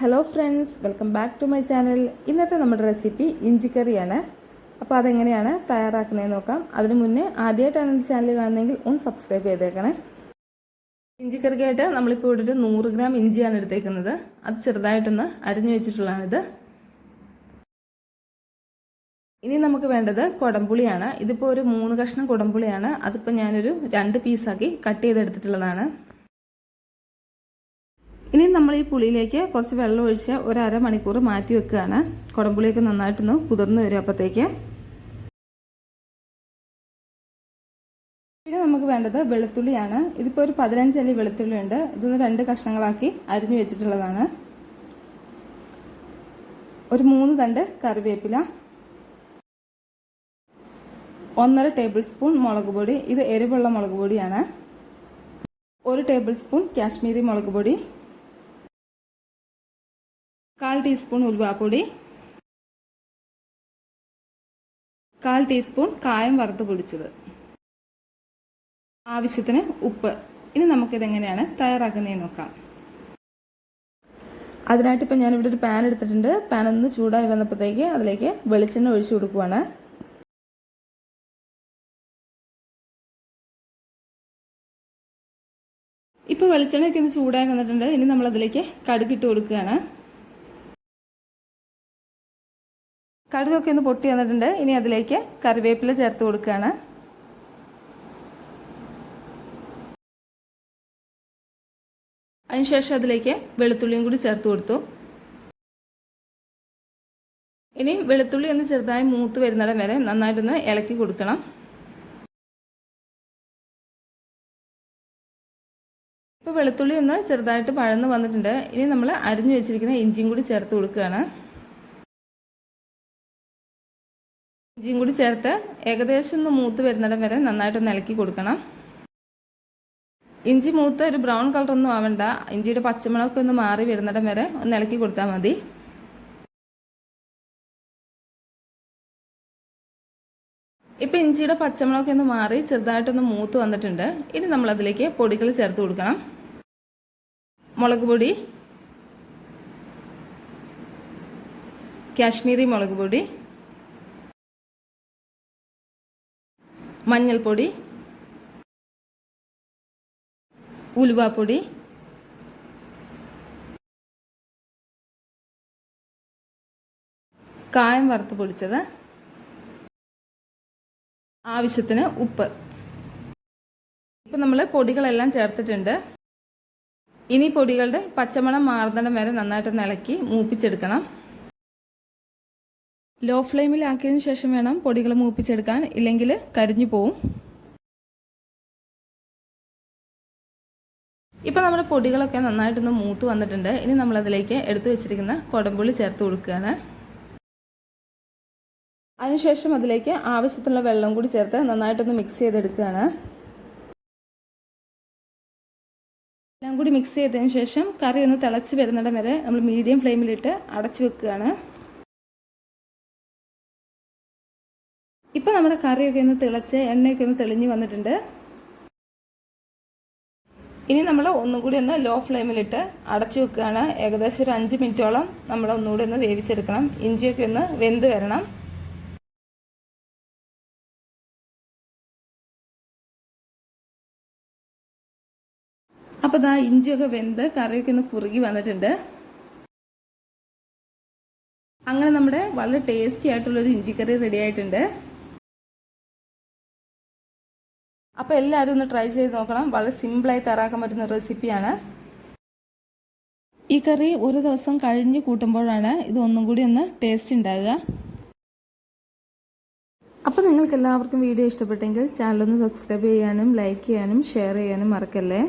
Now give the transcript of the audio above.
Hello friends welcome back to my channel ഇന്നത്തെ നമ്മുടെ recipe ഇഞ്ചിക്കറിയാണ് അപ്പോൾ അതെങ്ങനെയാണ് തയ്യാറാക്കുന്നതെന്ന് നോക്കാം. അതിന് മുന്നേ ആദ്യമായിട്ടാണ് എന്റെ ചാനൽ കാണുന്നതെങ്കിൽ ഒന്ന് സബ്സ്ക്രൈബ് ചെയ്തേക്കണേ. ഇഞ്ചിക്കറിക്കായിട്ട് നമ്മളിപ്പോൾ ഇവിടെ ഒരു നൂറ് ഗ്രാം ഇഞ്ചിയാണ് എടുത്തേക്കുന്നത്. അത് ചെറുതായിട്ടൊന്ന് അരിഞ്ഞു വെച്ചിട്ടുള്ളതാണിത്. ഇനി നമുക്ക് വേണ്ടത് കുടംപുളിയാണ്. ഇതിപ്പോൾ ഒരു മൂന്ന് കഷ്ണം കുടംപുളിയാണ്. അതിപ്പോൾ ഞാനൊരു രണ്ട് പീസാക്കി കട്ട് ചെയ്തെടുത്തിട്ടുള്ളതാണ്. ഇനി നമ്മൾ ഈ പുളിയിലേക്ക് കുറച്ച് വെള്ളം ഒഴിച്ച് ഒരു അരമണിക്കൂർ മാറ്റി വെക്കുകയാണ്. കുടംപുളിയൊക്കെ നന്നായിട്ടൊന്ന് കുതിർന്ന് വരും അപ്പോഴത്തേക്ക് പിന്നെ നമുക്ക് വേണ്ടത് വെളുത്തുള്ളിയാണ്. ഇതിപ്പോൾ ഒരു പതിനഞ്ചല്ലി വെളുത്തുള്ളി ഉണ്ട്. ഇതൊന്ന് രണ്ട് കഷ്ണങ്ങളാക്കി അരിഞ്ഞു വെച്ചിട്ടുള്ളതാണ്. ഒരു മൂന്ന് തണ്ട് കറിവേപ്പില. ഒന്നര ടേബിൾ സ്പൂൺ മുളക് പൊടി. ഇത് എരിവുള്ള മുളക് പൊടിയാണ്. ഒരു ടേബിൾ സ്പൂൺ കാശ്മീരി മുളക് പൊടി. കാൽ ടീസ്പൂൺ ഉലുവാപ്പൊടി കാൽ ടീസ്പൂൺ കായം വറുത്ത് പൊടിച്ചത്. ആവശ്യത്തിന് ഉപ്പ്. ഇനി നമുക്കിതെങ്ങനെയാണ് തയ്യാറാക്കുന്നതെന്ന് നോക്കാം. അതിനായിട്ട് ഇപ്പം ഞാനിവിടെ ഒരു പാൻ എടുത്തിട്ടുണ്ട്. പാൻ ഒന്ന് ചൂടായി വന്നപ്പോഴത്തേക്ക് അതിലേക്ക് വെളിച്ചെണ്ണ ഒഴിച്ചു കൊടുക്കുവാണ്. ഇപ്പോൾ വെളിച്ചെണ്ണയൊക്കെ ഒന്ന് ചൂടായി വന്നിട്ടുണ്ട്. ഇനി നമ്മളതിലേക്ക് കടുകിട്ട് കൊടുക്കുകയാണ്. കടുകൊക്കെ ഒന്ന് പൊട്ടി വന്നിട്ടുണ്ട്. ഇനി അതിലേക്ക് കറിവേപ്പില ചേർത്ത് കൊടുക്കുകയാണ്. അതിനുശേഷം അതിലേക്ക് വെളുത്തുള്ളിയും കൂടി ചേർത്ത് കൊടുത്തു. ഇനി വെളുത്തുള്ളി ഒന്ന് ചെറുതായി മൂത്ത് വരുന്നിടം വരെ നന്നായിട്ടൊന്ന് ഇളക്കി കൊടുക്കണം. ഇപ്പോൾ വെളുത്തുള്ളി ഒന്ന് ചെറുതായിട്ട് പഴന്ന് വന്നിട്ടുണ്ട്. ഇനി നമ്മൾ അരിഞ്ഞു വെച്ചിരിക്കുന്ന ഇഞ്ചിയും കൂടി ചേർത്ത് കൊടുക്കുകയാണ്. ഇഞ്ചിയും കൂടി ചേർത്ത് ഏകദേശം ഒന്ന് മൂത്ത് വരുന്നിടം വരെ നന്നായിട്ടൊന്ന് ഇളക്കി കൊടുക്കണം. ഇഞ്ചി മൂത്ത് ഒരു ബ്രൗൺ കളറൊന്നും ആവണ്ട. ഇഞ്ചിയുടെ പച്ചമുളകൊക്കെ ഒന്ന് മാറി വരുന്നിടം വരെ ഒന്ന് ഇളക്കി കൊടുത്താൽ മതി. ഇപ്പം ഇഞ്ചിയുടെ പച്ചമുളകൊക്കെ ഒന്ന് മാറി ചെറുതായിട്ടൊന്ന് മൂത്ത് വന്നിട്ടുണ്ട്. ഇനി നമ്മൾ അതിലേക്ക് പൊടികൾ ചേർത്ത് കൊടുക്കണം. മുളക് പൊടി കാശ്മീരി മുളക് പൊടി മഞ്ഞൾപ്പൊടി ഉലുവാപ്പൊടി കായം വറുത്ത് പൊടിച്ചത് ആവശ്യത്തിന് ഉപ്പ്. ഇപ്പം നമ്മൾ പൊടികളെല്ലാം ചേർത്തിട്ടുണ്ട്. ഇനി പൊടികളുടെ പച്ചമണം മാറുന്നിടം വരെ നന്നായിട്ട് ഇളക്കി മൂപ്പിച്ചെടുക്കണം. ലോ ഫ്ലെയിമിലാക്കിയതിന് ശേഷം വേണം പൊടികൾ മൂപ്പിച്ചെടുക്കാൻ. ഇല്ലെങ്കിൽ കരിഞ്ഞു പോവും. ഇപ്പോൾ നമ്മുടെ പൊടികളൊക്കെ നന്നായിട്ടൊന്ന് മൂത്ത് വന്നിട്ടുണ്ട്. ഇനി നമ്മളതിലേക്ക് എടുത്തു വെച്ചിരിക്കുന്ന കുടംപുളി ചേർത്ത് കൊടുക്കുകയാണ്. അതിനുശേഷം അതിലേക്ക് ആവശ്യത്തിനുള്ള വെള്ളം കൂടി ചേർത്ത് നന്നായിട്ടൊന്ന് മിക്സ് ചെയ്തെടുക്കുകയാണ്. എല്ലാം കൂടി മിക്സ് ചെയ്തതിന് ശേഷം കറി ഒന്ന് തിളച്ച് വരുന്നിടം വരെ നമ്മൾ മീഡിയം ഫ്ലെയിമിലിട്ട് അടച്ചു വെക്കുകയാണ്. ഇപ്പോൾ നമ്മുടെ കറിയൊക്കെ ഒന്ന് തിളച്ച് എണ്ണയൊക്കെ ഒന്ന് തെളിഞ്ഞ് വന്നിട്ടുണ്ട്. ഇനി നമ്മൾ ഒന്നും കൂടി ഒന്ന് ലോ ഫ്ലെയിമിലിട്ട് അടച്ചു വെക്കുകയാണ്. ഏകദേശം ഒരു അഞ്ച് മിനിറ്റോളം നമ്മൾ ഒന്നുകൂടി ഒന്ന് വേവിച്ചെടുക്കണം. ഇഞ്ചിയൊക്കെ ഒന്ന് വെന്ത് വരണം. അപ്പോൾ ഇതാ ഇഞ്ചിയൊക്കെ വെന്ത് കറിയൊക്കെ ഒന്ന് കുറുകി വന്നിട്ടുണ്ട്. അങ്ങനെ നമ്മുടെ വളരെ ടേസ്റ്റി ആയിട്ടുള്ളൊരു ഇഞ്ചിക്കറി റെഡി ആയിട്ടുണ്ട്. അപ്പോൾ എല്ലാവരും ഒന്ന് ട്രൈ ചെയ്ത് നോക്കണം. വളരെ സിമ്പിളായി തയ്യാറാക്കാൻ പറ്റുന്ന റെസിപ്പിയാണ് ഈ കറി ഒരു ദിവസം കഴിഞ്ഞ് കൂട്ടുമ്പോഴാണ് ഇത് ഒന്നും കൂടി ഒന്ന് ടേസ്റ്റ് ഉണ്ടാകുക. അപ്പോൾ നിങ്ങൾക്ക് എല്ലാവർക്കും വീഡിയോ ഇഷ്ടപ്പെട്ടെങ്കിൽ ചാനലൊന്ന് സബ്സ്ക്രൈബ് ചെയ്യാനും ലൈക്ക് ചെയ്യാനും ഷെയർ ചെയ്യാനും മറക്കല്ലേ?